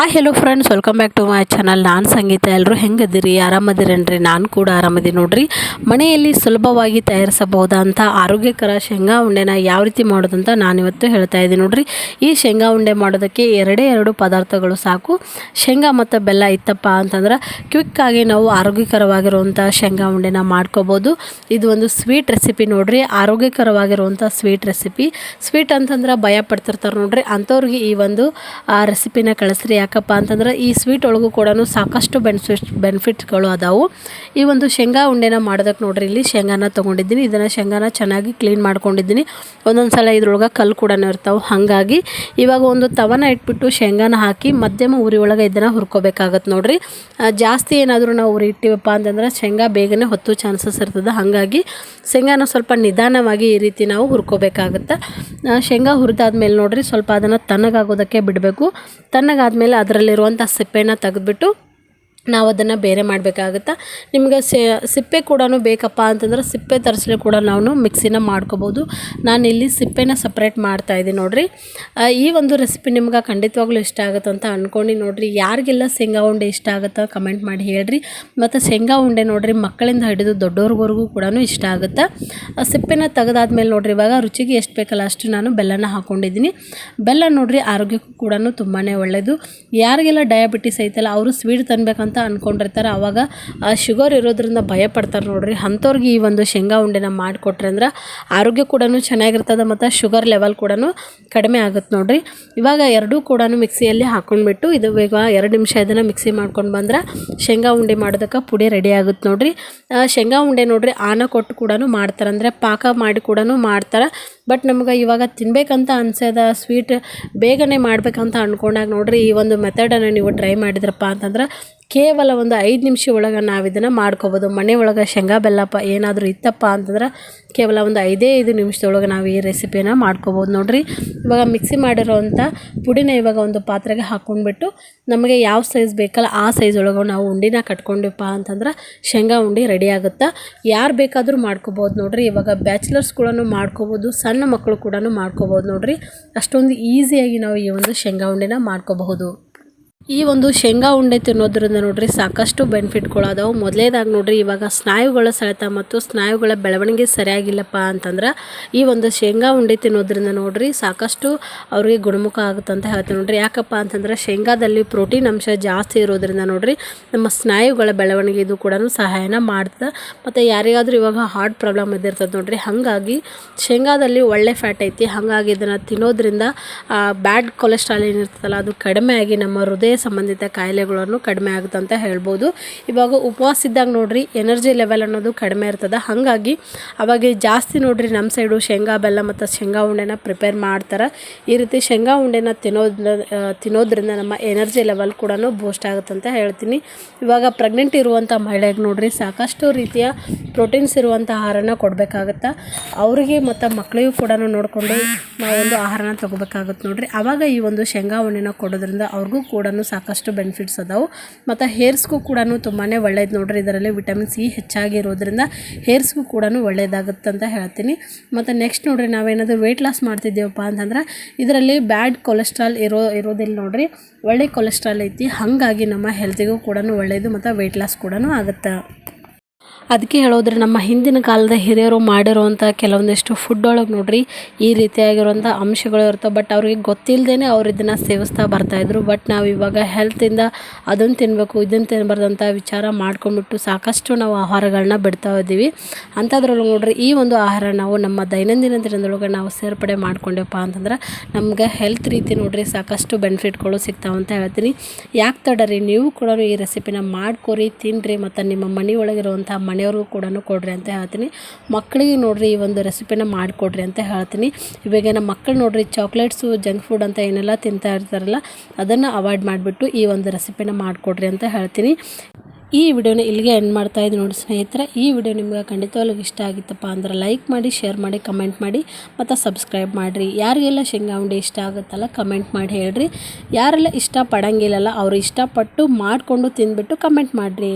Hi hello friends welcome back to my channel ನಾನು ಸಂಗೀತ. ಎಲ್ಲರೂ ಹೆಂಗದಿರಿ? ಆರಾಮದಿರೇನ್ರಿ? ನಾನು ಕೂಡ ಆರಾಮದಿ ನೋಡ್ರಿ. ಮನೆಯಲ್ಲಿ ಸುಲಭವಾಗಿ ತಯಾರಿಸಬಹುದಂಥ ಆರೋಗ್ಯಕರ ಶೇಂಗಾ ಉಂಡೆನ ಯಾವ ರೀತಿ ಮಾಡೋದಂತ ನಾನಿವತ್ತು ಹೇಳ್ತಾ ಇದ್ದೀನಿ ನೋಡ್ರಿ. ಈ ಶೇಂಗಾ ಉಂಡೆ ಮಾಡೋದಕ್ಕೆ ಎರಡೇ ಎರಡು ಪದಾರ್ಥಗಳು ಸಾಕು. ಶೇಂಗಾ ಮತ್ತು ಬೆಲ್ಲ ಇತ್ತಪ್ಪ ಅಂತಂದ್ರೆ ಕ್ವಿಕ್ಕಾಗಿ ನಾವು ಆರೋಗ್ಯಕರವಾಗಿರುವಂಥ ಶೇಂಗಾ ಉಂಡೆನ ಮಾಡ್ಕೋಬೋದು. ಇದು ಒಂದು ಸ್ವೀಟ್ ರೆಸಿಪಿ ನೋಡ್ರಿ. ಆರೋಗ್ಯಕರವಾಗಿರುವಂಥ ಸ್ವೀಟ್ ರೆಸಿಪಿ ಸ್ವೀಟ್ ಅಂತಂದ್ರೆ ಭಯ ಪಡ್ತಿರ್ತಾರೆ ನೋಡ್ರಿ. ಅಂಥವ್ರಿಗೆ ಈ ಒಂದು ರೆಸಿಪಿನ ಕಳಿಸ್ರಿ. ಯಾಕಪ್ಪ ಅಂತಂದ್ರೆ ಈ ಸ್ವೀಟ್ ಒಳಗೂ ಕೂಡ ಸಾಕಷ್ಟು ಬೆನಿಫಿಟ್ ಬೆನಿಫಿಟ್ಗಳು ಅದಾವು. ಈ ಒಂದು ಶೇಂಗಾ ಉಂಡೆನ ಮಾಡೋದಕ್ಕೆ ನೋಡ್ರಿ, ಇಲ್ಲಿ ಶೇಂಗಾನ ತೊಗೊಂಡಿದ್ದೀನಿ. ಇದನ್ನು ಶೇಂಗಾನ ಚೆನ್ನಾಗಿ ಕ್ಲೀನ್ ಮಾಡ್ಕೊಂಡಿದ್ದೀನಿ. ಒಂದೊಂದು ಸಲ ಇದ್ರೊಳಗೆ ಕಲ್ಲು ಕೂಡ ಇರ್ತಾವೆ. ಹಾಗಾಗಿ ಇವಾಗ ಒಂದು ತವನ ಇಟ್ಬಿಟ್ಟು ಶೇಂಗಾನ ಹಾಕಿ ಮಧ್ಯಮ ಉರಿ ಒಳಗೆ ಇದನ್ನು ಹುರ್ಕೋಬೇಕಾಗತ್ತೆ ನೋಡ್ರಿ. ಜಾಸ್ತಿ ಏನಾದರೂ ನಾವು ಉರಿ ಇಟ್ಟಿವಪ್ಪ ಅಂತಂದ್ರೆ ಶೇಂಗಾ ಬೇಗನೆ ಹೊತ್ತು ಚಾನ್ಸಸ್ ಇರ್ತದೆ. ಹಾಗಾಗಿ ಶೇಂಗಾನ ಸ್ವಲ್ಪ ನಿಧಾನವಾಗಿ ಈ ರೀತಿ ನಾವು ಹುರ್ಕೋಬೇಕಾಗತ್ತೆ. ಶೇಂಗಾ ಹುರಿದಾದ್ಮೇಲೆ ನೋಡ್ರಿ ಸ್ವಲ್ಪ ಅದನ್ನು ತಣ್ಣಗಾಗೋದಕ್ಕೆ ಬಿಡಬೇಕು. ತಣ್ಣಗಾದ್ಮೇಲೆ ಅದರಲ್ಲಿರುವಂಥ ಸಿಪ್ಪೆನ ತೆಗೆದ್ಬಿಟ್ಟು ನಾವು ಅದನ್ನು ಬೇರೆ ಮಾಡಬೇಕಾಗುತ್ತೆ? ನಿಮ್ಗೆ ಸಿಪ್ಪೆ ಕೂಡ ಬೇಕಪ್ಪ ಅಂತಂದ್ರೆ ಸಿಪ್ಪೆ ತರಿಸ್ಲಿ ಕೂಡ ನಾವು ಮಿಕ್ಸಿನ ಮಾಡ್ಕೋಬೋದು. ಇಲ್ಲಿ ಸಿಪ್ಪೆನ ಸಪ್ರೇಟ್ ಮಾಡ್ತಾ ಇದ್ದೀನಿ ನೋಡಿರಿ. ಈ ಒಂದು ರೆಸಿಪಿ ನಿಮ್ಗೆ ಖಂಡಿತವಾಗ್ಲೂ ಇಷ್ಟ ಆಗುತ್ತೆ ಅಂತ ಅಂದ್ಕೊಂಡು ನೋಡಿರಿ. ಯಾರಿಗೆಲ್ಲ ಶೇಂಗಾ ಉಂಡೆ ಇಷ್ಟ ಆಗುತ್ತೋ ಕಮೆಂಟ್ ಮಾಡಿ ಹೇಳ್ರಿ. ಮತ್ತು ಶೇಂಗಾ ಉಂಡೆ ನೋಡಿರಿ, ಮಕ್ಕಳಿಂದ ಹಿಡಿದು ದೊಡ್ಡವ್ರಿಗೂ ಕೂಡ ಇಷ್ಟ ಆಗುತ್ತೆ? ಸಿಪ್ಪೆನ ತೆಗೆದಾದ್ಮೇಲೆ ನೋಡಿರಿ, ಇವಾಗ ರುಚಿಗೆ ಎಷ್ಟು ಬೇಕಲ್ಲ ಅಷ್ಟು ನಾನು ಬೆಲ್ಲನ ಹಾಕ್ಕೊಂಡಿದ್ದೀನಿ ಬೆಲ್ಲ ನೋಡಿರಿ, ಆರೋಗ್ಯಕ್ಕೂ ಕೂಡ ತುಂಬಾ ಒಳ್ಳೆಯದು ಯಾರಿಗೆಲ್ಲ ಡಯಾಬಿಟಿಸ್ ಐತಲ್ಲ, ಅವರು ಸ್ವೀಟ್ ತಿನ್ಬೇಕಂತ ಅಂತ ಅಂದ್ಕೊಂಡಿರ್ತಾರೆ ಆವಾಗ ಶುಗರ್ ಇರೋದ್ರಿಂದ ಭಯ ಪಡ್ತಾರೆ ನೋಡ್ರಿ. ಅಂಥವ್ರಿಗೆ ಈ ಒಂದು ಶೇಂಗಾ ಉಂಡೆನ ಮಾಡಿಕೊಟ್ರೆ ಅಂದ್ರೆ ಆರೋಗ್ಯ ಕೂಡ ಚೆನ್ನಾಗಿರ್ತದೆ ಮತ್ತು ಶುಗರ್ ಲೆವೆಲ್ ಕೂಡ ಕಡಿಮೆ ಆಗುತ್ತೆ ನೋಡ್ರಿ. ಇವಾಗ ಎರಡೂ ಕೂಡ ಮಿಕ್ಸಿಯಲ್ಲಿ ಹಾಕ್ಕೊಂಡ್ಬಿಟ್ಟು ಇದು ಬೇಗ ಎರಡು ನಿಮಿಷ ಇದನ್ನು ಮಿಕ್ಸಿ ಮಾಡ್ಕೊಂಡು ಬಂದ್ರೆ ಶೇಂಗಾ ಉಂಡೆ ಮಾಡೋದಕ್ಕೆ ಪುಡಿ ರೆಡಿ ಆಗುತ್ತೆ ನೋಡ್ರಿ. ಶೇಂಗಾ ಉಂಡೆ ನೋಡ್ರಿ ಆನ ಕೊಟ್ಟು ಕೂಡ ಮಾಡ್ತಾರೆ. ಅಂದರೆ ಪಾಕ ಮಾಡಿ ಕೂಡ ಮಾಡ್ತಾರೆ. ಬಟ್ ನಮ್ಗೆ ಇವಾಗ ತಿನ್ಬೇಕಂತ ಅನ್ಸದ ಸ್ವೀಟ್ ಬೇಗನೆ ಮಾಡ್ಬೇಕಂತ ಅಂದ್ಕೊಂಡಾಗ ನೋಡ್ರಿ ಈ ಒಂದು ಮೆಥಡನ್ನು ನೀವು ಟ್ರೈ ಮಾಡಿದ್ರಪ್ಪ ಅಂತಂದ್ರೆ ಕೇವಲ ಒಂದು ಐದು ನಿಮಿಷ ಒಳಗೆ ನಾವು ಇದನ್ನು ಮಾಡ್ಕೋಬೋದು. ಮನೆ ಒಳಗೆ ಶೇಂಗಾ, ಬೆಲ್ಲಪ್ಪ ಏನಾದರೂ ಇತ್ತಪ್ಪ ಅಂತಂದ್ರೆ ಕೇವಲ ಒಂದು ಐದೇ ಐದು ನಿಮಿಷದೊಳಗೆ ನಾವು ಈ ರೆಸಿಪಿನ ಮಾಡ್ಕೋಬೋದು ನೋಡಿರಿ. ಇವಾಗ ಮಿಕ್ಸಿ ಮಾಡಿರೋವಂಥ ಪುಡಿನ ಇವಾಗ ಒಂದು ಪಾತ್ರೆಗೆ ಹಾಕ್ಕೊಂಡ್ಬಿಟ್ಟು ನಮಗೆ ಯಾವ ಸೈಜ್ ಬೇಕಲ್ಲ ಆ ಸೈಜ್ ಒಳಗೆ ನಾವು ಉಂಡಿನ ಕಟ್ಕೊಂಡಿಪ್ಪ ಅಂತಂದ್ರೆ ಶೇಂಗಾ ಉಂಡೆ ರೆಡಿ ಆಗುತ್ತೆ? ಯಾರು ಬೇಕಾದರೂ ಮಾಡ್ಕೋಬೋದು ನೋಡಿರಿ. ಇವಾಗ ಬ್ಯಾಚುಲರ್ಸ್ ಕೂಡ ಮಾಡ್ಕೋಬೋದು, ಸಣ್ಣ ಮಕ್ಕಳು ಕೂಡ ಮಾಡ್ಕೋಬೋದು ನೋಡಿರಿ. ಅಷ್ಟೊಂದು ಈಸಿಯಾಗಿ ನಾವು ಈ ಒಂದು ಶೇಂಗಾ ಉಂಡೆನ ಮಾಡ್ಕೋಬಹುದು. ಈ ಒಂದು ಶೇಂಗಾ ಉಂಡೆ ತಿನ್ನೋದ್ರಿಂದ ನೋಡ್ರಿ ಸಾಕಷ್ಟು ಬೆನಿಫಿಟ್ಗಳು ಅದಾವೆ ಮೊದಲೇದಾಗಿ ನೋಡ್ರಿ ಇವಾಗ ಸ್ನಾಯುಗಳ ಸೆಳೆತ ಮತ್ತು ಸ್ನಾಯುಗಳ ಬೆಳವಣಿಗೆ ಸರಿಯಾಗಿಲ್ಲಪ್ಪ ಅಂತಂದ್ರೆ ಈ ಒಂದು ಶೇಂಗಾ ಉಂಡೆ ತಿನ್ನೋದ್ರಿಂದ ನೋಡ್ರಿ ಸಾಕಷ್ಟು ಅವ್ರಿಗೆ ಗುಣಮುಖ ಆಗುತ್ತೆ ಅಂತ ಹೇಳ್ತೀನಿ ನೋಡ್ರಿ. ಯಾಕಪ್ಪ ಅಂತಂದ್ರೆ ಶೇಂಗಾದಲ್ಲಿ ಪ್ರೋಟೀನ್ ಅಂಶ ಜಾಸ್ತಿ ಇರೋದ್ರಿಂದ ನೋಡ್ರಿ ನಮ್ಮ ಸ್ನಾಯುಗಳ ಬೆಳವಣಿಗೆ ಇದು ಕೂಡ ಸಹಾಯನ ಮಾಡ್ತದೆ. ಮತ್ತು ಯಾರಿಗಾದರೂ ಇವಾಗ ಹಾರ್ಟ್ ಪ್ರಾಬ್ಲಮ್ ಇದ್ದಿರ್ತದೆ ನೋಡ್ರಿ, ಹಾಗಾಗಿ ಶೇಂಗಾದಲ್ಲಿ ಒಳ್ಳೆ ಫ್ಯಾಟ್ ಐತಿ, ಹಾಗಾಗಿ ಇದನ್ನು ತಿನ್ನೋದ್ರಿಂದ ಬ್ಯಾಡ್ ಕೊಲೆಸ್ಟ್ರಾಲ್ ಏನಿರ್ತದಲ್ಲ ಅದು ಕಡಿಮೆ ಆಗಿ ನಮ್ಮ ಹೃದಯ ಸಂಬಂಧಿತ ಕಾಯಿಲೆಗಳನ್ನು ಕಡಿಮೆ ಆಗುತ್ತೆ ಅಂತ ಹೇಳ್ಬೋದು. ಇವಾಗ ಉಪವಾಸ ಇದ್ದಾಗ ನೋಡ್ರಿ ಎನರ್ಜಿ ಲೆವೆಲ್ ಅನ್ನೋದು ಕಡಿಮೆ ಇರ್ತದೆ. ಹಾಗಾಗಿ ಅವಾಗ ಜಾಸ್ತಿ ನೋಡ್ರಿ ನಮ್ಮ ಸೈಡು ಶೇಂಗಾ, ಬೆಲ್ಲ ಮತ್ತು ಶೇಂಗಾ ಉಂಡೆನ ಪ್ರಿಪೇರ್ ಮಾಡ್ತಾರೆ. ಈ ರೀತಿ ಶೇಂಗಾ ಉಂಡೆನ ತಿನ್ನೋದ್ರ ತಿನ್ನೋದ್ರಿಂದ ನಮ್ಮ ಎನರ್ಜಿ ಲೆವೆಲ್ ಕೂಡ ಬೂಸ್ಟ್ ಆಗುತ್ತೆ ಅಂತ ಹೇಳ್ತೀನಿ. ಇವಾಗ ಪ್ರೆಗ್ನೆಂಟ್ ಇರುವಂಥ ಮಹಿಳೆಗೆ ನೋಡ್ರಿ, ಸಾಕಷ್ಟು ರೀತಿಯ ಪ್ರೋಟೀನ್ಸ್ ಇರುವಂಥ ಆಹಾರನ ಕೊಡಬೇಕಾಗತ್ತೆ. ಅವರಿಗೆ ಮತ್ತು ಮಕ್ಕಳಿಗೂ ಕೂಡ ನೋಡಿಕೊಂಡು ಒಂದು ಆಹಾರನ ತೊಗೋಬೇಕಾಗುತ್ತೆ ನೋಡ್ರಿ. ಆವಾಗ ಈ ಒಂದು ಶೇಂಗಾ ಉಂಡೆನ ಕೊಡೋದ್ರಿಂದ ಅವ್ರಿಗೂ ಕೂಡ ಸಾಕಷ್ಟು ಬೆನಿಫಿಟ್ಸ್ ಅದಾವೆ. ಮತ್ತು ಹೇರ್ಸ್ಗೂ ಕೂಡ ತುಂಬಾ ಒಳ್ಳೇದು ನೋಡ್ರಿ, ಇದರಲ್ಲಿ ವಿಟಮಿನ್ ಸಿ ಹೆಚ್ಚಾಗಿರೋದ್ರಿಂದ ಹೇರ್ಸ್ಗೂ ಕೂಡ ಒಳ್ಳೇದಾಗುತ್ತೆ ಅಂತ ಹೇಳ್ತೀನಿ. ಮತ್ತು ನೆಕ್ಸ್ಟ್ ನೋಡ್ರಿ, ನಾವೇನಾದರೂ ವೆಯ್ಟ್ ಲಾಸ್ ಮಾಡ್ತಿದ್ದೇವಪ್ಪ ಅಂತಂದ್ರೆ, ಇದರಲ್ಲಿ ಬ್ಯಾಡ್ ಕೊಲೆಸ್ಟ್ರಾಲ್ ಇರೋ, ಇರೋದಿಲ್ಲ ನೋಡ್ರಿ. ಒಳ್ಳೆ ಕೊಲೆಸ್ಟ್ರಾಲ್ ಐತಿ, ಹಾಗಾಗಿ ನಮ್ಮ ಹೆಲ್ತಿಗೂ ಕೂಡ ಒಳ್ಳೆಯದು ಮತ್ತು ವೆಯ್ಟ್ ಲಾಸ್ ಕೂಡ ಆಗುತ್ತೆ. ಅದಕ್ಕೆ ಹೇಳೋದ್ರೆ ನಮ್ಮ ಹಿಂದಿನ ಕಾಲದ ಹಿರಿಯರು ಮಾಡಿರುವಂಥ ಕೆಲವೊಂದಿಷ್ಟು ಫುಡ್ ಒಳಗೆ ನೋಡ್ರಿ, ಈ ರೀತಿಯಾಗಿರುವಂಥ ಅಂಶಗಳು ಇರ್ತವೆ. ಬಟ್ ಅವ್ರಿಗೆ ಗೊತ್ತಿಲ್ಲದೇ ಅವ್ರು ಇದನ್ನು ಸೇವಿಸ್ತಾ ಬರ್ತಾಯಿದ್ರು ಬಟ್ ನಾವು ಇವಾಗ ಹೆಲ್ತಿಂದ ಅದನ್ನು ತಿನ್ನಬೇಕು ಇದನ್ನು ತಿನ್ಬಾರ್ದಂಥ ವಿಚಾರ ಮಾಡ್ಕೊಂಡ್ಬಿಟ್ಟು ಸಾಕಷ್ಟು ನಾವು ಆಹಾರಗಳನ್ನ ಬಿಡ್ತಾ ಇದ್ದೀವಿ. ಅಂಥದ್ರೊಳಗೆ ನೋಡ್ರಿ, ಈ ಒಂದು ಆಹಾರ ನಾವು ನಮ್ಮ ದೈನಂದಿನ ದಿನದೊಳಗೆ ನಾವು ಸೇರ್ಪಡೆ ಮಾಡ್ಕೊಂಡೆವಪ್ಪ ಅಂತಂದ್ರೆ, ನಮ್ಗೆ ಹೆಲ್ತ್ ರೀತಿ ನೋಡ್ರಿ ಸಾಕಷ್ಟು ಬೆನಿಫಿಟ್ಗಳು ಸಿಗ್ತಾವೆ ಅಂತ ಹೇಳ್ತೀನಿ. ಯಾಕೆ ತಡರಿ, ನೀವು ಕೂಡ ಈ ರೆಸಿಪಿನ ಮಾಡ್ಕೊರಿ ತಿನ್ನಿರಿ ಮತ್ತು ನಿಮ್ಮ ಮನೆಯೊಳಗಿರುವಂಥ ಮನೆ ಮನೆಯವ್ರಿಗೂ ಕೂಡ ಕೊಡ್ರಿ ಅಂತ ಹೇಳ್ತೀನಿ. ಮಕ್ಕಳಿಗೆ ನೋಡಿರಿ ಈ ಒಂದು ರೆಸಿಪಿನ ಮಾಡಿಕೊಡ್ರಿ ಅಂತ ಹೇಳ್ತೀನಿ. ಇವಾಗ ನಮ್ಮ ಮಕ್ಕಳು ನೋಡಿರಿ ಚಾಕ್ಲೇಟ್ಸು, ಜಂಕ್ ಫುಡ್ ಅಂತ ಏನೆಲ್ಲ ತಿಂತಾ ಇರ್ತಾರಲ್ಲ, ಅದನ್ನು ಅವಾಯ್ಡ್ ಮಾಡಿಬಿಟ್ಟು ಈ ಒಂದು ರೆಸಿಪಿನ ಮಾಡಿಕೊಡ್ರಿ ಅಂತ ಹೇಳ್ತೀನಿ. ಈ ವಿಡಿಯೋನ ಇಲ್ಲಿಗೆ ಎಂಡ್ ಮಾಡ್ತಾ ಇದ್ದೀನಿ ನೋಡಿ ಸ್ನೇಹಿತರೆ. ಈ ವಿಡಿಯೋ ನಿಮ್ಗೆ ಖಂಡಿತವಾಗ್ಲೂ ಇಷ್ಟ ಆಗಿತ್ತಪ್ಪ ಅಂದ್ರೆ ಲೈಕ್ ಮಾಡಿ ಶೇರ್ ಮಾಡಿ ಕಮೆಂಟ್ ಮಾಡಿ, ಮತ್ತು ಸಬ್ಸ್ಕ್ರೈಬ್ ಮಾಡಿರಿ. ಯಾರಿಗೆಲ್ಲ ಶೇಂಗಾ ಉಂಡೆ ಇಷ್ಟ ಆಗುತ್ತಲ್ಲ ಕಮೆಂಟ್ ಮಾಡಿ ಹೇಳ್ರಿ. ಯಾರೆಲ್ಲ ಇಷ್ಟಪಡಂಗಿಲ್ಲಲ್ಲ, ಅವರು ಇಷ್ಟಪಟ್ಟು ಮಾಡಿಕೊಂಡು ತಿಂದ್ಬಿಟ್ಟು ಕಮೆಂಟ್ ಮಾಡಿರಿ.